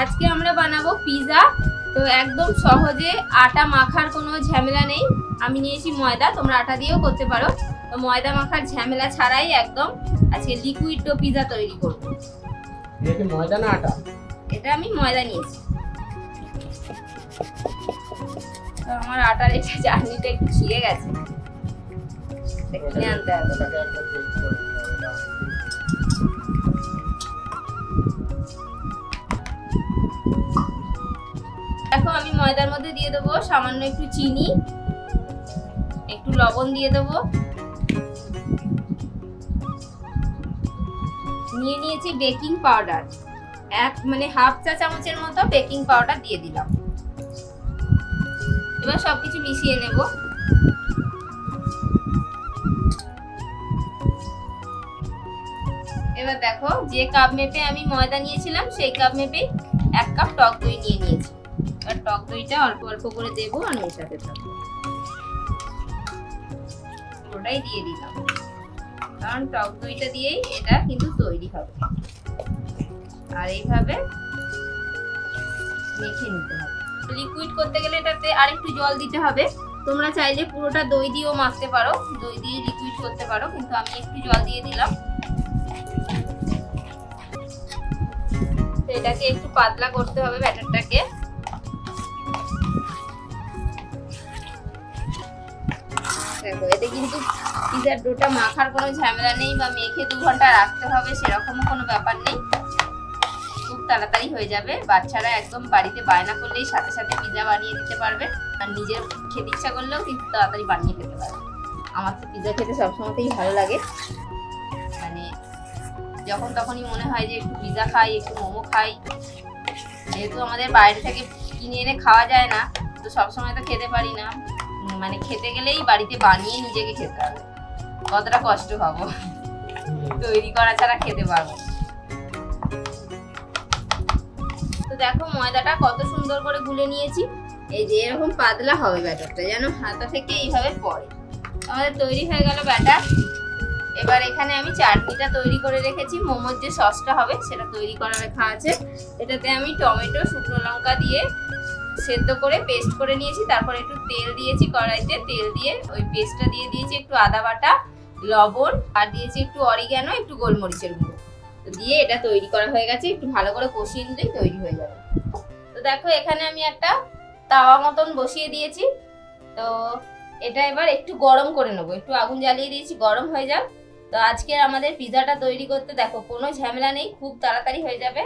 আজকে আমরা বানাবো পিৎজা তো একদম সহজে আটা মাখার কোনো ঝামেলা নেই। আমি নিয়েছি ময়দা তোমরা আটা দিয়েও করতে পারো। তো ময়দা মাখার ঝামেলা ছাড়াই একদম আজকে লিকুইড ডো পিৎজা তৈরি করব। ময়দা না আটা? এটা আমি ময়দা নিয়েছি। তো আমার আটার এটা চাটনিটা একটু ছিঁড়ে গেছে। কিনে আনতে হবে। ময়দার মধ্যে দিয়ে দেবো, সামান্য একটু চিনি, একটু লবণ দিয়ে দেবো। নিয়ে নিয়েছি বেকিং পাউডার। এক মানে হাফ চা চামচের মতো বেকিং পাউডার দিয়ে দিলাম। এবার সবকিছু মিশিয়ে নেব। এবার দেখো, যে কাপ মেপে আমি ময়দা নিয়েছিলাম, সেই কাপ মেপে এক কাপ টক দই নিয়ে নিয়েছি। আর টক দইটা অল্প অল্প করে দেবো আর মেশাতে থাকব। ওটাই দিয়ে দিলাম। কারণ টক দইটা দিয়েই এটা কিন্তু তৈরি হবে। আর এইভাবে মেখে নিতে হবে। লিকুইড করতে গেলে এটাতে আরেকটু জল দিতে হবে। তোমরা চাইলে পুরোটা দই দিয়েও মাখতে পারো। দই দিয়ে লিকুইড করতে পারো, কিন্তু আমি একটু জল দিয়ে দিলাম। এটাকে একটু পাতলা করতে হবে ব্যাটারটাকে। দেখো এতে কিন্তু পিজার ডোটা মাখার কোনো ঝামেলা নেই বা মেখে দু ঘণ্টা রাখতে হবে, সেরকমও কোনো ব্যাপার নেই। খুব তাড়াতাড়ি হয়ে যাবে। বাচ্চারা একদম বাড়িতে বায়না করলেই সাথে সাথে পিজা বানিয়ে দিতে পারবে। আর নিজের খেতে ইচ্ছা করলেও কিন্তু তাড়াতাড়ি বানিয়ে খেতে পারবে। আমার তো পিজা খেতে সবসময়তেই ভালো লাগে। মানে যখন তখনই মনে হয় যে একটু পিজা খাই, একটু মোমো খাই। যেহেতু আমাদের বাইরে থেকে কিনে এনে খাওয়া যায় না, তো সবসময় তো খেতে পারি না। মানে খেতে গেলেই বাড়িতে বানিয়ে নিজেকে খেতে হবে। কতটা কষ্ট পাবো? তৈরি করা ছাড়া খেতে পারব তো দেখো ময়দাটা কত সুন্দর করে গুলে নিয়েছি। এই যে এরকম পাতলা হবে ব্যাটারটা, যেন হাতা থেকে এইভাবে পড়ে। আমাদের তৈরি হয়ে গেল ব্যাটার। এবার এখানে আমি চাটনিটা তৈরি করে রেখেছি। মোমোর যে সসটা হবে, সেটা তৈরি করা রাখা আছে। এটাতে আমি টমেটো, শুকনো লঙ্কা দিয়ে সেদ্ধ করে পেস্ট করে নিয়েছি। তারপর একটু তেল দিয়েছি কড়াইতে। তেল দিয়ে ওই পেস্টটা দিয়ে দিয়েছি একটু আদা বাটা, লবণ, আর দিয়েছি একটু অরিগ্যানো একটু গোলমরিচের গুঁড়ো। দিয়ে এটা তৈরি করা হয়ে গেছে। একটু ভালো করে কষিয়ে নিলেই তৈরি হয়ে যাবে। তো দেখো, এখানে আমি একটা তাওয়া মতন বসিয়ে দিয়েছি। তো এটা এবার একটু গরম করে নেব। একটু আগুন জ্বালিয়ে দিয়েছি, গরম হয়ে যাক। তো আজকের আমাদের পিজাটা তৈরি করতে দেখো, কোনো ঝামেলা নেই। খুব তাড়াতাড়ি হয়ে যাবে।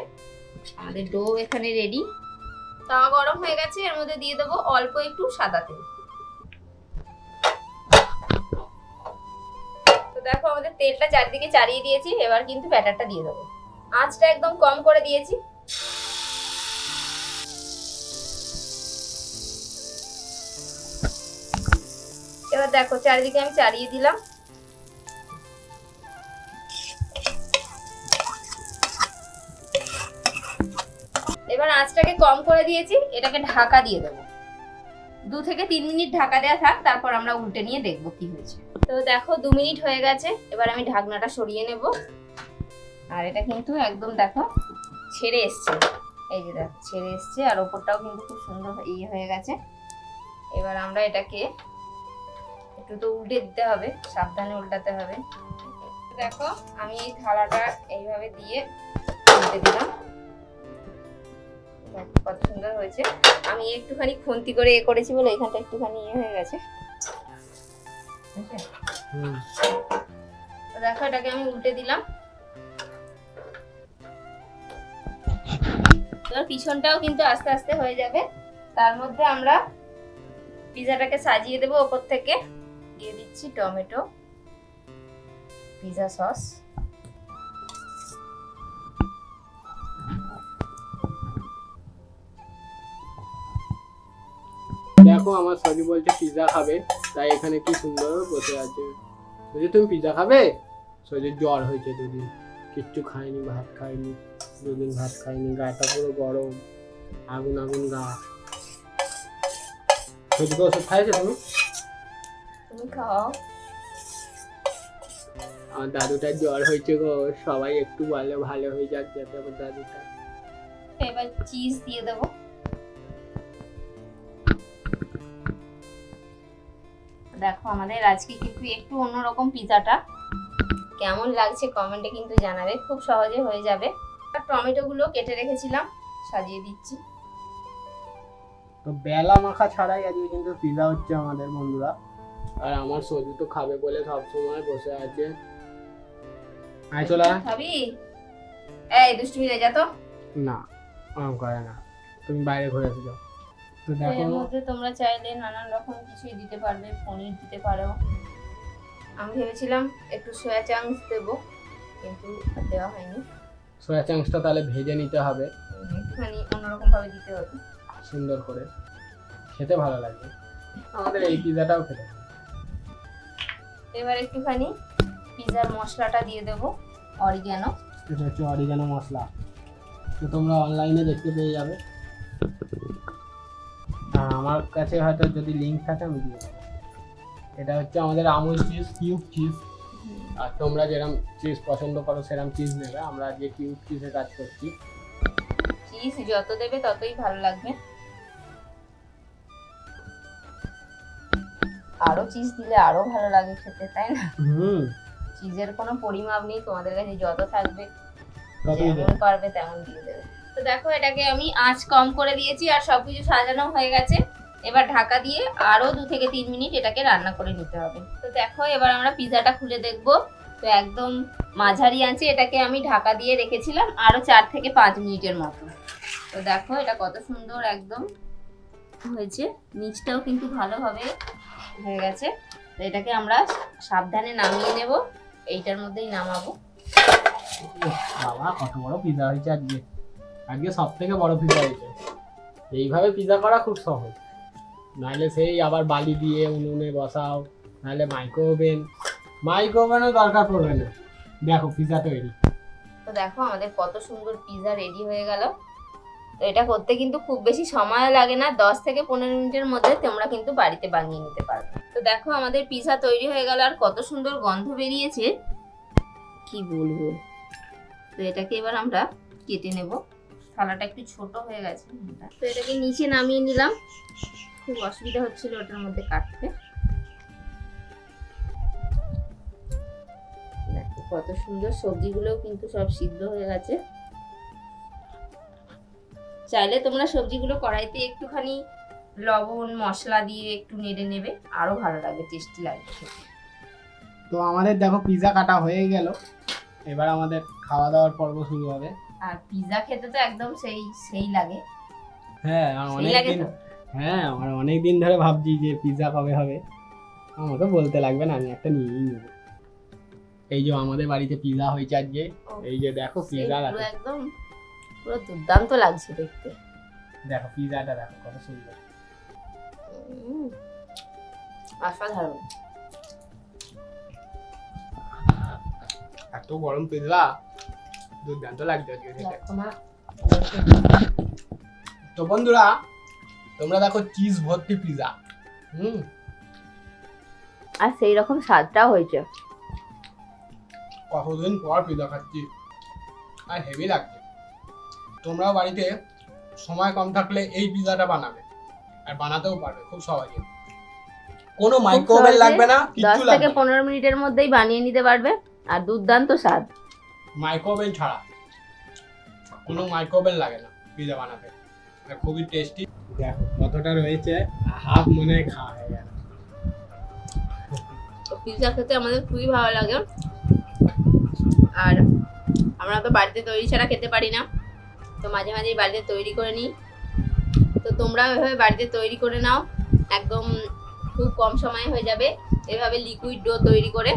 আমাদের ডো এখানে রেডি তাওয়া গরম হয়ে গেছে, এর মধ্যে দিয়ে দেবো অল্প একটু সাদা তেল। তো দেখো আমাদের তেলটা চারিদিকে চারিয়ে দিয়েছি, এবার কিন্তু ব্যাটারটা দিয়ে দেবো। আঁচটা একদম কম করে দিয়েছি। এবার দেখো চারিদিকে আমি চারিয়ে দিলাম। আঁচটাকে কম করে দিয়েছি, এটাকে ঢাকা দিয়ে দেবো। দু থেকে তিন মিনিট ঢাকা দেওয়া থাক, তারপর আমরা উল্টে নিয়ে দেখব কি হয়েছে। তো দেখো, দু মিনিট হয়ে গেছে, এবার আমি ঢাকনাটা সরিয়ে নেব। আর এটা কিন্তু একদম দেখো, ছেড়ে এসছে। এই যে দেখো, ছেড়ে এসছে, আর ওপরটাও কিন্তু খুব সুন্দর ইয়ে হয়ে গেছে। এবার আমরা এটাকে একটু তো উল্টে দিতে হবে, সাবধানে উল্টাতে হবে। দেখো, আমি এই থালাটা এইভাবে দিয়ে উল্টে দিলাম। দেখো কত সুন্দর হয়েছে। আমি একটুখানি খুন্তি করে এ করেছি বলে এখানটা একটুখানি ইয়ে হয়ে গেছে? দেখো এটাকে আমি উল্টে দিলাম। এবার পিছনটাও কিন্তু আস্তে আস্তে হয়ে যাবে। তার মধ্যে আমরা পিজাটাকে সাজিয়ে দেবো ওপর থেকে। দিয়ে দিচ্ছি টমেটো পিজা সস। দেখো আমার সরি বলছে পিৎজা খাবে তাই এখানে কি সুন্দর বসে আছে। বলছে তুমি পিৎজা খাবে? সজির জ্বর হয়েছে দুদিন। কিচ্ছু খায়নি ভাত খায়নি দুদিন ভাত খায়নি গাটা পুরো গরম আগুন আগুন গা। সজিকে ওষুধ খাইছে তুমি? তুমি খাও। আমার দাদুটার জ্বর হয়েছে গো সবাই একটু বলে ভালো হয়ে যাক যাতে আমার দাদুটা। এবার চিজ দিয়ে দেবো। দেখো আমাদের আজকে কিন্তু একটু অন্যরকম পিজাটা। কেমন লাগছে কমেন্টে কিন্তু জানাবে খুব সহজে হয়ে যাবে। আর টমেটোগুলো কেটে রেখেছিলাম সাজিয়ে দিচ্ছি। তো বেলা মাখা ছাড়াই আজকে কিন্তু পিজা হচ্ছে আমাদের বন্ধুরা। আর আমার সজু তো খাবে বলে সব সময় বসে আছে। আয় চলে। খাবি? এই দুষ্টুমি রে যা তো। না ওরকম করে না। তুমি বাইরে ঘুরে এসে যাও। তো দেখো। এর মধ্যে তোমরা চাইলে নানান রকম কিছুই দিতে পারবে পনির দিতে পারো। আমি ভেবেছিলাম একটু সয়া চাংস দেবো কিন্তু দেওয়া হয়নি। সোয়া চাংসটা তাহলে ভেজে নিতে হবে। একটুখানি অন্যরকম ভাবে দিতে হবে। সুন্দর করে। খেতে ভালো লাগবে। আমাদের এই পিজাটাও খেতে এবার একটুখানি পিজার মশলাটা দিয়ে দেবো অরিগ্যানো এটা হচ্ছে অরিগানো মশলা। তো তোমরা অনলাইনে দেখতে পেয়ে যাবে। আর আমার কাছে হয়তো যদি লিঙ্ক থাকে আমি দিয়ে দেবো। এটা হচ্ছে আমাদের আমুল চিজ কিউব চিজ আর তোমরা যেরকম চিজ পছন্দ করো সেরকম চিজ নেবে। আমরা যে কিউব চিজে কাজ করছি। চিজ যত দেবে ততই ভালো লাগবে। আরও চিজ দিলে আরও ভালো লাগে খেতে তাই না? হুম। চিজের কোনো পরিমাপ নেই তোমাদের কাছে যত থাকবে যেমন পারবে তেমন দিয়ে দেবে। তো দেখো, এটাকে আমি আঁচ কম করে দিয়েছি আর সব কিছু সাজানো হয়ে গেছে। এবার ঢাকা দিয়ে আরও দু থেকে তিন মিনিট এটাকে রান্না করে নিতে হবে। তো দেখো, এবার আমরা পিজাটা খুলে দেখব। তো একদম মাঝারি আঁচে এটাকে আমি ঢাকা দিয়ে রেখেছিলাম আরও চার থেকে পাঁচ মিনিটের মতো। তো দেখো, এটা কত সুন্দর একদম হয়েছে। নিচটাও কিন্তু ভালোভাবে হয়ে গেছে। তো এটাকে আমরা সাবধানে নামিয়ে নেব। এইটার মধ্যেই নামাবো। বাবা, কত বড় পিজা হয়েছে আজকে। আজকে সব থেকে বড় পিজা হয়েছে। এইভাবে পিজা করা খুব সহজ। নাহলে সেই আবার বালি দিয়ে উনুনে বসাও নাহলে মাইক্রো ওভেন মাইক্রো ওভেনও দরকার পড়বে না। দেখো পিজা তৈরি। তো দেখো আমাদের কত সুন্দর পিৎজা রেডি হয়ে গেল। তো এটা করতে কিন্তু খুব বেশি সময় লাগে না। দশ থেকে পনেরো মিনিটের মধ্যে তোমরা কিন্তু বাড়িতে বানিয়ে নিতে পারবে। তো দেখো আমাদের পিৎজা তৈরি হয়ে গেল আর কত সুন্দর গন্ধ বেরিয়েছে। কি বলব? তো এটাকে এবার আমরা কেটে নেব। থালাটা একটু ছোট হয়ে গেছে। তো এটাকে নিচে নামিয়ে নিলাম। খুব অসুবিধা হচ্ছিল ওটার মধ্যে কাটতে। দেখো কত সুন্দর সবজিগুলোও কিন্তু সব সিদ্ধ হয়ে গেছে। চাইলে তোমরা সবজিগুলো কড়াইতে একটুখানি লবণ মশলা দিয়ে একটু নেড়ে নেবে। আরও ভালো লাগবে টেস্টি লাগবে তো আমাদের দেখো পিজা কাটা হয়ে গেল। এবার আমাদের খাওয়া দাওয়ার পর্ব শুরু হবে। আর পিৎজা খেতে তো একদম সেই সেই লাগে। হ্যাঁ অনেক দিন হ্যাঁ আমার অনেক দিন ধরে ভাবছি যে পিজা কবে হবে। আমাকে বলতে লাগবে না আমি একটা নিয়েই নেব। এই যে আমাদের বাড়িতে পিজা হয়েছে আজকে এই যে দেখো পিজা একদম পুরো দুর্দান্ত লাগছে দেখতে। দেখো পিজাটা দেখো কত সুন্দর। অসাধারণ। এত গরম পিজা দুর্দান্ত লাগছে আজকে খেতে তো বন্ধুরা তোমরা দেখো চিজ ভর্তি পিজা হুম। আর সেই রকম স্বাদটাও হয়েছে। কতদিন পর পিজা খাচ্ছি। আর হেভি লাগছে। তোমরাও বাড়িতে সময় কম থাকলে এই পিজাটা বানাবে। আর বানাতেও পারবে খুব সহজে। কোনো মাইক্রোওভেন লাগবে না থেকে লাগবে না। পনেরো মিনিটের মধ্যেই বানিয়ে নিতে পারবে। আর দুর্দান্ত স্বাদ। মাইক্রোওভেন ছাড়া। কোনো মাইক্রোওভেন লাগে না পিজা বানাতে। খুবই টেস্টি দেখো কতটা রয়েছে হাফ মনে হয় খাওয়া হয়ে গেল। তো পিৎজা খেতে আমাদের খুবই ভালো লাগে। আর আমরা তো বাড়িতে তৈরি ছাড়া খেতে পারি না। তো মাঝে মাঝেই বাড়িতে তৈরি করে নিই। তো তোমরা এভাবে বাড়িতে তৈরি করে নাও। একদম খুব কম সময়ে হয়ে যাবে। এভাবে লিকুইড ডো তৈরি করে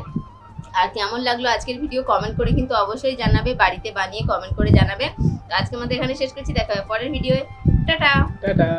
আর কেমন লাগল আজকের ভিডিও কমেন্ট করে কিন্তু অবশ্যই জানাবে, বাড়িতে বানিয়ে কমেন্ট করে জানাবে। আজকে আমাদের এখানে শেষ করছি, দেখা হবে পরের ভিডিও টাটা। টাটা।